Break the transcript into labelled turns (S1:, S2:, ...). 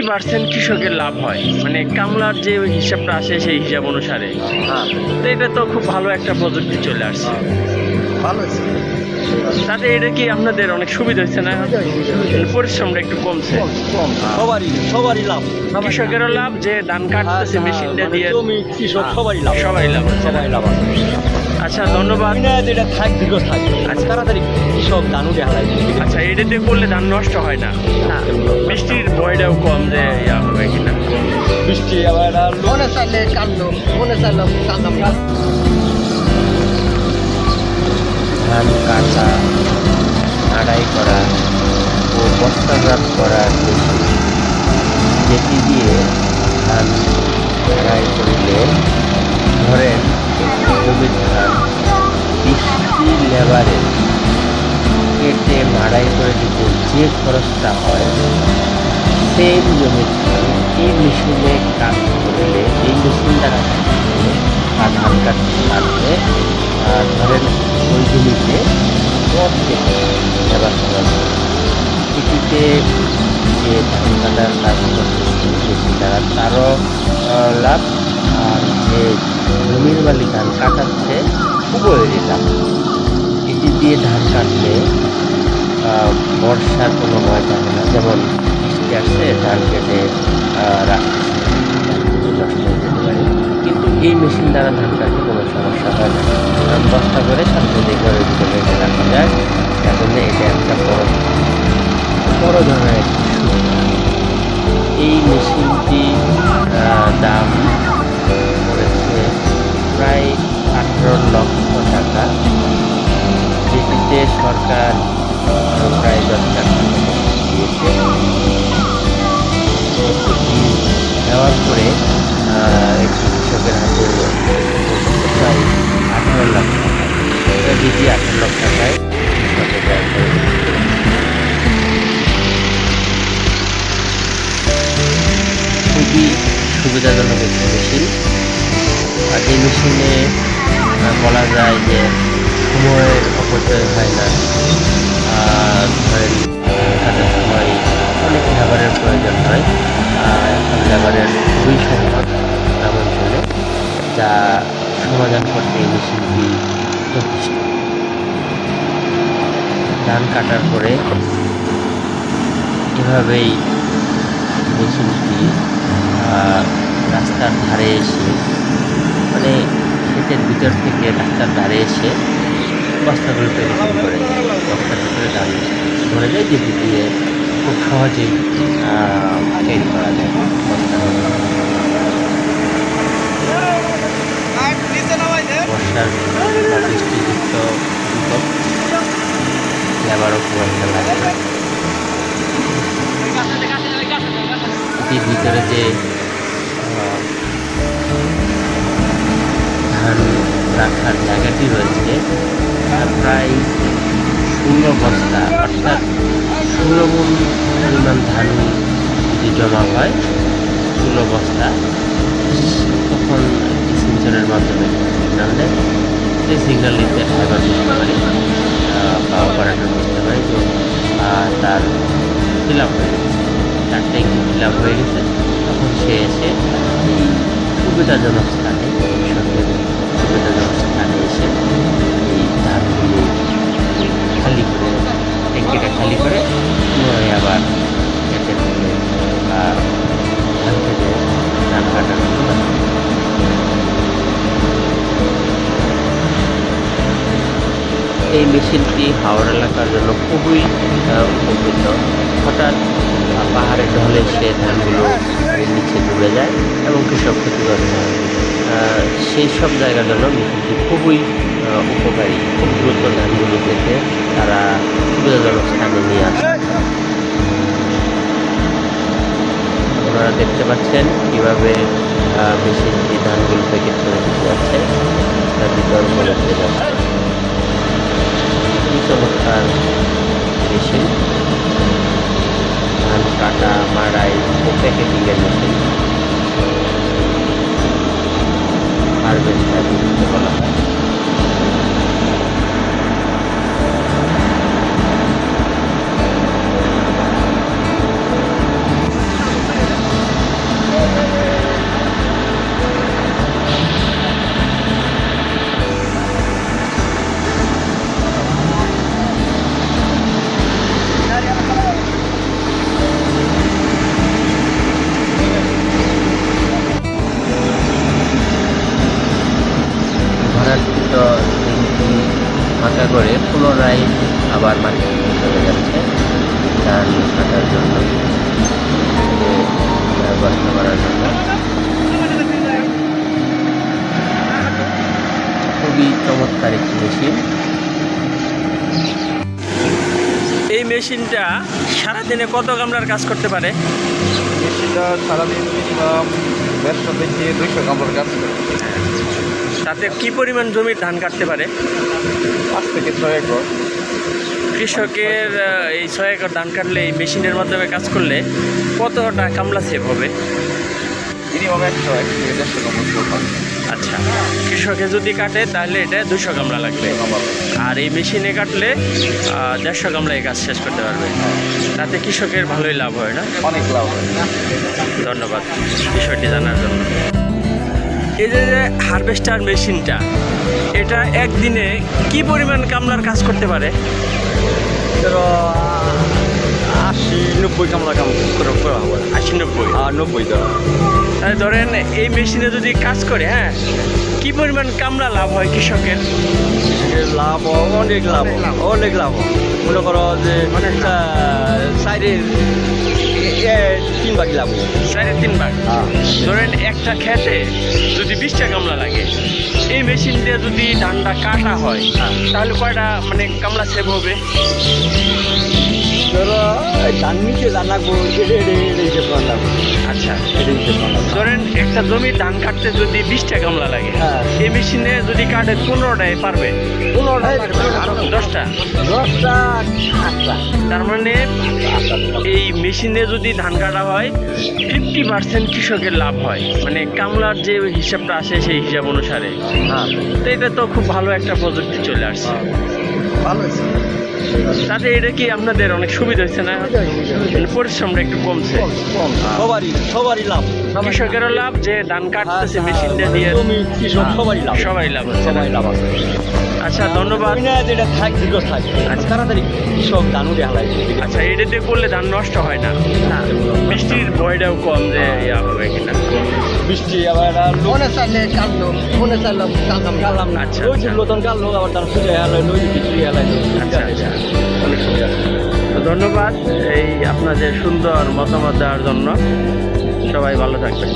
S1: Eighty percent কৃষকের লাভ হয়। মানে কামলার যে হিসাবটা আসে সেই হিসাব অনুসারে।
S2: হ্যাঁ।
S1: তো এটা তো খুব ভালো একটা প্রযুক্তি চলে আসছে।
S2: ভালো
S1: তাতে এটা কি আপনাদের অনেক সুবিধা হচ্ছে না? মানে পরিশ্রমটা একটু কমছে।
S2: কম কম। সবারই সবারই লাভ।
S1: কৃষকেরও লাভ যে ধান কাটতেছে মেশিনটা দিয়ে।
S2: হ্যাঁ, জমি কৃষক সবারই লাভ।
S1: সবাই লাভ।
S2: সবাই লাভ।
S1: আচ্ছা ধন্যবাদ।
S2: যেটা থাক দীর্ঘ থাক
S1: আচ্ছা।
S2: তাড়াতাড়ি কৃষক ধান উঠে হালাই
S1: আচ্ছা এটাতে করলে ধান নষ্ট হয় না? বৃষ্টির ভয়টাও কম যে ইয়া হবে কিনা
S2: বৃষ্টি আবার মনে চাইলে কান্দো মনে চাইলে কান্দাম
S3: ধান কাটা আড়াই করা ও বস্তাজাত করার যেটি দিয়ে ধান আড়াই করিলে ধরেন ধান বৃষ্টি লেবারে কেটে মাড়াই করে দিতে যে খরচটা হয় সেম জমির এই মেশিনে কাজ করলে, এই মেশিন দ্বারা কাজ করলে আর ধান কাটতে পারলে ধরেন ওই জমিতে লেবার খরচ হয়। যে ধান কাটার কাজ করতেছে মেশিন দ্বারা তারও লাভ, আর যে জমির মালিক ধান কাটাচ্ছে উভয়েরই লাভ এটি দিয়ে ধান কাটলে বর্ষার কোনো ভয় থাকে না। যেমন বৃষ্টি আসছে ধান কেটে ধান পারে। কিন্তু এই মেশিন দ্বারা ধান কাটলে কোনো সমস্যা হয় না। কারণ বস্তা করে সাথে ঘরের ভিতরে রেখে রাখা যায়। এখন এটা একটা বড় বড় ধরনের এই মেশিনটি সরকার টাকা দিয়েছে তো দেওয়ার পরে একটি কৃষকের হাতে প্রায় আঠারো লাখ টাকা যেটি আঠারো লাখ টাকায়। খুবই সুবিধাজনক একটি মেশিন আর এই মেশিনে বলা যায় যে সময়ের অপচয় হয় না আর ধরেন কাজের সময় অনেক লেবারের প্রয়োজন হয় এখন লেবারের খুবই সংকট গ্রাম অঞ্চলে যা সমাধান করতে এই মেশিনটি যথেষ্ট ধান কাটার পরে এভাবেই মেশিনটি রাস্তার ধারে এসে মানে ক্ষেতের ভিতর থেকে রাস্তার ধারে এসে বস্তাগুলো প্যাকেটিং করে বস্তার ভিতরে ধান ধরে যায় যেটি দিয়ে খুব সহজেই ক্যারি করা যায় বর্ষার বৃষ্টিযুক্ত ঋতু লেবারও খুব একটা লাগে এটির ভিতরে যে ধান রাখার জায়গাটি রয়েছে প্রায় ষোলো বস্তা, অর্থাৎ ষোলো পরিমাণ ধান যদি জমা হয় ষোলো বস্তা, তখন একটি সেন্সরের মাধ্যমে সিগন্যাল দেয় সেই ড্রাইভার বুঝতে পারে বা অপারেটর বুঝতে পারে তো তার ফিল আপ হয়ে গেছে। চারটে ফিল আপ হয়ে গেছে। তখন সে এসে সুবিধাজনক খালি করে পুনরায় আবার খেতে থেকে আহ, ধান খেতে ধান কাটার এই মেশিনটি হাওড় এলাকার জন্য খুবই উপকৃত। হঠাৎ আহ, পাহাড়ের ঢলে সে ধানগুলো নিচে ডুবে যায় এবং কৃষক ক্ষতিগ্রস্ত হয়। সেই সব জায়গার জন্য মেশিনটি খুবই উপকারী দ্রুত ধানগুলো থেকে তারা সুবিধাজনক স্থানে নিয়ে আসে। আপনারা দেখতে পাচ্ছেন কীভাবে মেশিনটি ধানগুলো প্যাকেট করে দিতে যাচ্ছে। তার ভিতর করে দিয়ে যাচ্ছে। চমৎকার মেশিন ধান কাটা, মাড়াই ও প্যাকেটিংয়ের মেশিন আবার মাটি চলে যাচ্ছে। ধান কাটার জন্য। বস্তা করার জন্য। খুবই চমৎকার একটি মেশিন।
S1: এই মেশিনটা সারাদিনে কত গামলার কাজ করতে পারে?
S2: মেশিনটা সারাদিন মিনিমাম দেড়শো থেকে দুইশো কামড় কাজ করে।
S1: তাতে কি পরিমাণ জমির ধান কাটতে পারে?
S2: পাঁচ থেকে ছয় একর।
S1: কৃষকের এই ছয় একর ধান কাটলে এই মেশিনের মাধ্যমে কাজ করলে কতটা কামলা সেভ হবে?
S2: মিনিমাম একশো এক থেকে দেড়শো কামড়
S1: আচ্ছা কৃষকে যদি কাটে তাহলে এটা দুশো গামলা লাগবে। আর এই মেশিনে কাটলে দেড়শো গামলা এই কাজ শেষ করতে পারবে। তাতে কৃষকের ভালোই লাভ হয় না?
S2: অনেক লাভ হয়।
S1: ধন্যবাদ বিষয়টি জানার জন্য। এই যে হারভেস্টার মেশিনটা এটা একদিনে কি পরিমাণ কামলার কাজ করতে পারে?
S2: আশি নব্বই কামলা কাম করে হবে।
S1: আশি নব্বই।
S2: আর নব্বই ধরো
S1: ধরেন এই মেশিনে যদি কাজ করে হ্যাঁ কি পরিমাণ কামলা লাভ হয় কৃষকের?
S2: লাভ অনেক লাভ অনেক লাভ মনে করো যে মানে সাইডের তিন ভাগ লাভ
S1: সাড়ে তিন ভাগ ধরেন একটা খেতে যদি বিশটা কামলা লাগে এই মেশিন দিয়ে যদি ধানটা কাটা হয় তাহলে কয়টা মানে কামলা সেভ হবে
S2: ধরো ধান নিচে রান্না করব
S1: আচ্ছা ধরেন একটা জমি ধান কাটতে যদি বিশটা গামলা লাগে
S2: হ্যাঁ।
S1: এই মেশিনে যদি কাটে পনেরোটায় পারবে। দশটা?
S2: দশটা
S1: তার মানে এই মেশিনে যদি ধান কাটা হয় ফিফটি পার্সেন্ট কৃষকের লাভ হয়। মানে কামলার যে হিসাবটা আসে সেই হিসাব অনুসারে।
S2: হ্যাঁ।
S1: তো এটা তো খুব ভালো একটা প্রযুক্তি চলে আসছে।
S2: ভালো হয়েছে।
S1: তাতে এটা কি আপনাদের অনেক সুবিধা হচ্ছে না? মানে পরিশ্রমটা একটু কমছে।
S2: সবারই সবারই লাভ।
S1: কৃষকেরও লাভ যে ধান কাটতেছে
S2: হ্যাঁ,
S1: মেশিনটা দিয়ে।
S2: জমি সবারই লাভ।
S1: সবাই লাভ
S2: সবাই লাভ আছে।
S1: আচ্ছা ধন্যবাদ।
S2: যেটা থাক দীর্ঘ থাক।
S1: আচ্ছা।
S2: তাড়াতাড়ি কৃষক ধানও দেখা লাগে
S1: আচ্ছা এটা দিয়ে করলে ধান নষ্ট হয় না? বৃষ্টির ভয়টাও কম যে ইয়া হবে কিনা।
S2: বৃষ্টি আবার
S4: মনে চাইলে কাঁদলো মনে কাঁদলাম
S2: কাঁদলাম না
S1: আচ্ছা,
S2: ওই যে
S1: আচ্ছা।
S2: নতুন কাল লোক আবার তার সুজে এলো নই কিছু হেলা
S1: আচ্ছা, আচ্ছা।
S2: অনেক
S1: সুন্দর। ধন্যবাদ এই আপনাদের সুন্দর মতামত দেওয়ার জন্য। সবাই ভালো থাকবেন।